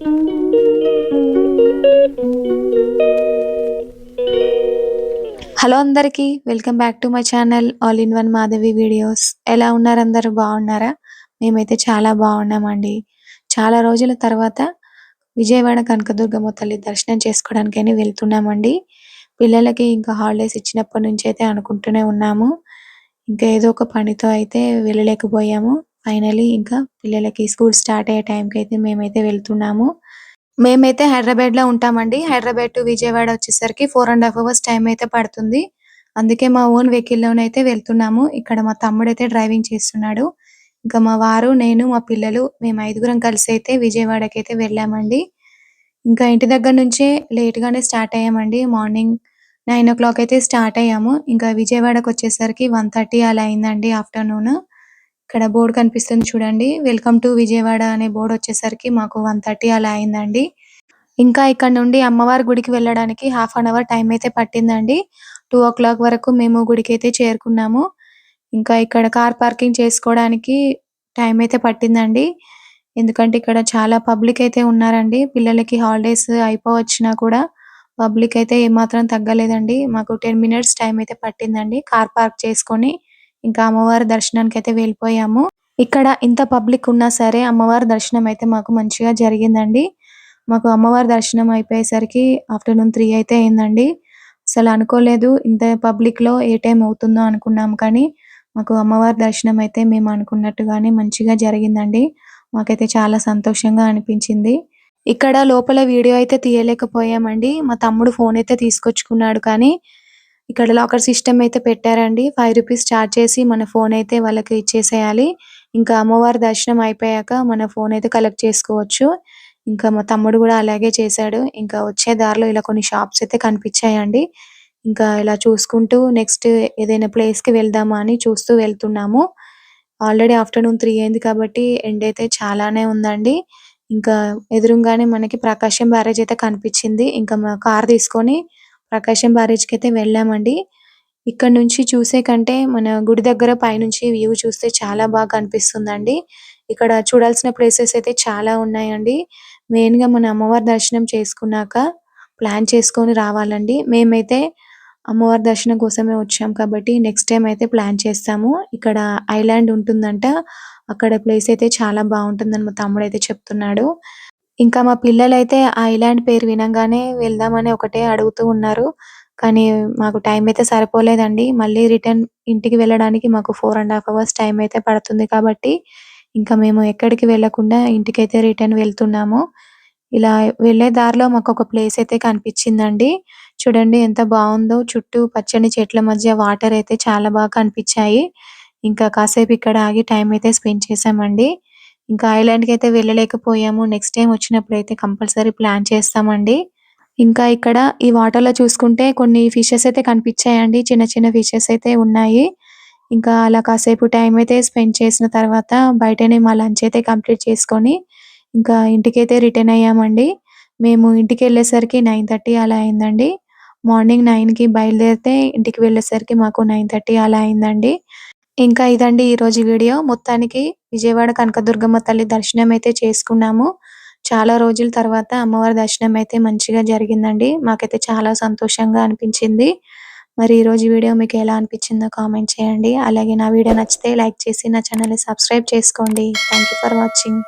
Hello అందరికీ welcome back to my channel all in one Madhavi videos. ఎలా ఉన్నారు అందరూ? బాగున్నారా? మేమైతే చాలా బాగున్నామండి. చాలా రోజుల తర్వాత విజయవాడ కనకదుర్గమ్మ తల్లి దర్శనం చేసుకోవడానికని వెళ్తున్నామండి. పిల్లలకి ఇంకా హాలిడేస్ ఇచ్చినప్పటి నుంచి అయితే అనుకుంటూనే ఉన్నాము. ఇంకా ఏదో ఒక పనితో అయితే వెళ్ళలేకపోయాము. ఫైనలీ ఇంకా పిల్లలకి స్కూల్ స్టార్ట్ అయ్యే టైంకి అయితే మేమైతే వెళ్తున్నాము. మేమైతే హైదరాబాద్లో ఉంటామండి. హైదరాబాద్ టు విజయవాడ వచ్చేసరికి four and half hours time అయితే పడుతుంది. అందుకే మా ఓన్ వెహికల్ లోనైతే వెళ్తున్నాము. ఇక్కడ మా తమ్ముడు అయితే డ్రైవింగ్ చేస్తున్నాడు. ఇంకా మా వారు నేను మా పిల్లలు మేము ఐదుగురం కలిసి అయితే విజయవాడకి అయితే వెళ్ళామండి. ఇంకా ఇంటి దగ్గర నుంచే లేట్ గానే స్టార్ట్ అయ్యామండి. మార్నింగ్ నైన్ ఓ క్లాక్ అయితే స్టార్ట్ అయ్యాము. ఇంకా విజయవాడకి వచ్చేసరికి వన్ థర్టీ అలా అయిందండి ఆఫ్టర్నూన్ ఇక్కడ బోర్డు కనిపిస్తుంది చూడండి. వెల్కమ్ టు విజయవాడ అనే బోర్డు వచ్చేసరికి మాకు వన్ థర్టీ అలా అయిందండి. ఇంకా ఇక్కడ నుండి అమ్మవారి గుడికి వెళ్ళడానికి హాఫ్ అన్ అవర్ టైం అయితే పట్టిందండి. టూ ఓ క్లాక్ వరకు మేము గుడికి అయితే చేరుకున్నాము. ఇంకా ఇక్కడ కార్ పార్కింగ్ చేసుకోవడానికి టైం అయితే పట్టిందండి. ఎందుకంటే ఇక్కడ చాలా పబ్లిక్ అయితే ఉన్నారండి. పిల్లలకి హాలిడేస్ అయిపోవచ్చినా కూడా పబ్లిక్ అయితే ఏమాత్రం తగ్గలేదండి. మాకు టెన్ మినిట్స్ టైం అయితే పట్టిందండి. కార్ పార్క్ చేసుకొని ఇంకా అమ్మవారి దర్శనానికి అయితే వెళ్ళిపోయాము. ఇక్కడ ఇంత పబ్లిక్ ఉన్నా సరే అమ్మవారి దర్శనం అయితే మాకు మంచిగా జరిగిందండి. మాకు అమ్మవారి దర్శనం అయిపోయేసరికి ఆఫ్టర్నూన్ త్రీ అయితే అయిందండి. అసలు అనుకోలేదు ఇంత పబ్లిక్లో ఏ టైం అవుతుందో అనుకున్నాం కానీ మాకు అమ్మవారి దర్శనం అయితే మేము అనుకున్నట్టుగానే మంచిగా జరిగిందండి. మాకైతే చాలా సంతోషంగా అనిపించింది. ఇక్కడ లోపల వీడియో అయితే తీయలేకపోయామండి. మా తమ్ముడు ఫోన్ అయితే తీసుకొచ్చుకున్నాడు కానీ ఇక్కడ లాకర్ సిస్టమ్ అయితే పెట్టారండి. ఫైవ్ రూపీస్ ఛార్జ్ చేసి మన ఫోన్ అయితే వాళ్ళకి ఇచ్చేసేయాలి. ఇంకా అమ్మవారి దర్శనం అయిపోయాక మన ఫోన్ అయితే కలెక్ట్ చేసుకోవచ్చు. ఇంకా మా తమ్ముడు కూడా అలాగే చేశాడు. ఇంకా వచ్చే దారిలో ఇలా కొన్ని షాప్స్ అయితే కనిపించాయండి. ఇంకా ఇలా చూసుకుంటూ నెక్స్ట్ ఏదైనా ప్లేస్కి వెళ్దామా అని చూస్తూ వెళ్తున్నాము. ఆల్రెడీ ఆఫ్టర్నూన్ త్రీ అయింది కాబట్టి ఎండ్ అయితే చాలానే ఉందండి. ఇంకా ఎదురుగానే మనకి ప్రకాశం బ్యారేజ్ అయితే కనిపించింది. ఇంకా మా కార్ తీసుకొని ప్రకాశం బ్యారేజ్కి అయితే వెళ్ళామండి. ఇక్కడ నుంచి చూసే కంటే మన గుడి దగ్గర పైనుంచి వ్యూ చూస్తే చాలా బాగా కనిపిస్తుందండి. ఇక్కడ చూడాల్సిన ప్లేసెస్ అయితే చాలా ఉన్నాయండి. మెయిన్గా మన అమ్మవారి దర్శనం చేసుకున్నాక ప్లాన్ చేసుకొని రావాలండి. మేమైతే అమ్మవారి దర్శనం కోసమే వచ్చాం కాబట్టి నెక్స్ట్ టైం అయితే ప్లాన్ చేస్తాము. ఇక్కడ ఐలాండ్ ఉంటుందంట. అక్కడ ప్లేస్ అయితే చాలా బాగుంటుందని మా తమ్ముడు అయితే చెప్తున్నాడు. ఇంకా మా పిల్లలు అయితే ఆ ఐలాండ్ పేరు వినగానే వెళ్దామని ఒకటే అడుగుతూ ఉన్నారు. కానీ మాకు టైం అయితే సరిపోలేదండి. మళ్ళీ రిటర్న్ ఇంటికి వెళ్ళడానికి మాకు four and half hours time అయితే పడుతుంది కాబట్టి ఇంకా మేము ఎక్కడికి వెళ్ళకుండా ఇంటికైతే రిటర్న్ వెళ్తున్నాము. ఇలా వెళ్ళే దారిలో మాకు ఒక ప్లేస్ అయితే కనిపించిందండి. చూడండి ఎంత బాగుందో. చుట్టూ పచ్చని చెట్ల మధ్య వాటర్ అయితే చాలా బాగా కనిపించాయి. ఇంకా కాసేపు ఇక్కడ ఆగి టైం అయితే స్పెండ్ చేసామండి ఇంకా ఐలాండ్కి అయితే వెళ్ళలేకపోయాము. నెక్స్ట్ టైం వచ్చినప్పుడు అయితే కంపల్సరీ ప్లాన్ చేస్తామండి. ఇంకా ఇక్కడ ఈ వాటర్లో చూసుకుంటే కొన్ని ఫిషెస్ అయితే కనిపించాయండి. చిన్న చిన్న ఫిషెస్ అయితే ఉన్నాయి. ఇంకా అలా కాసేపు టైం అయితే స్పెండ్ చేసిన తర్వాత బయటనే మా లంచ్ అయితే కంప్లీట్ చేసుకొని ఇంకా ఇంటికైతే రిటర్న్ అయ్యామండి. మేము ఇంటికి వెళ్ళేసరికి నైన్ థర్టీ అలా అయిందండి. మార్నింగ్ నైన్కి బయలుదేరితే ఇంటికి వెళ్ళేసరికి మాకు నైన్ థర్టీ అలా అయిందండి. ఇంకా ఇదండి ఈ రోజు వీడియో. మొత్తానికి విజయవాడ కనకదుర్గమ్మ తల్లి దర్శనం అయితే చేసుకున్నాము. చాలా రోజుల తర్వాత అమ్మవారి దర్శనం అయితే మంచిగా జరిగిందండి. మాకైతే చాలా సంతోషంగా అనిపించింది. మరి ఈ రోజు వీడియో మీకు ఎలా అనిపించిందో కామెంట్ చేయండి. అలాగే నా వీడియో నచ్చితే లైక్ చేసి నా ఛానల్ సబ్స్క్రైబ్ చేసుకోండి. Thank for watching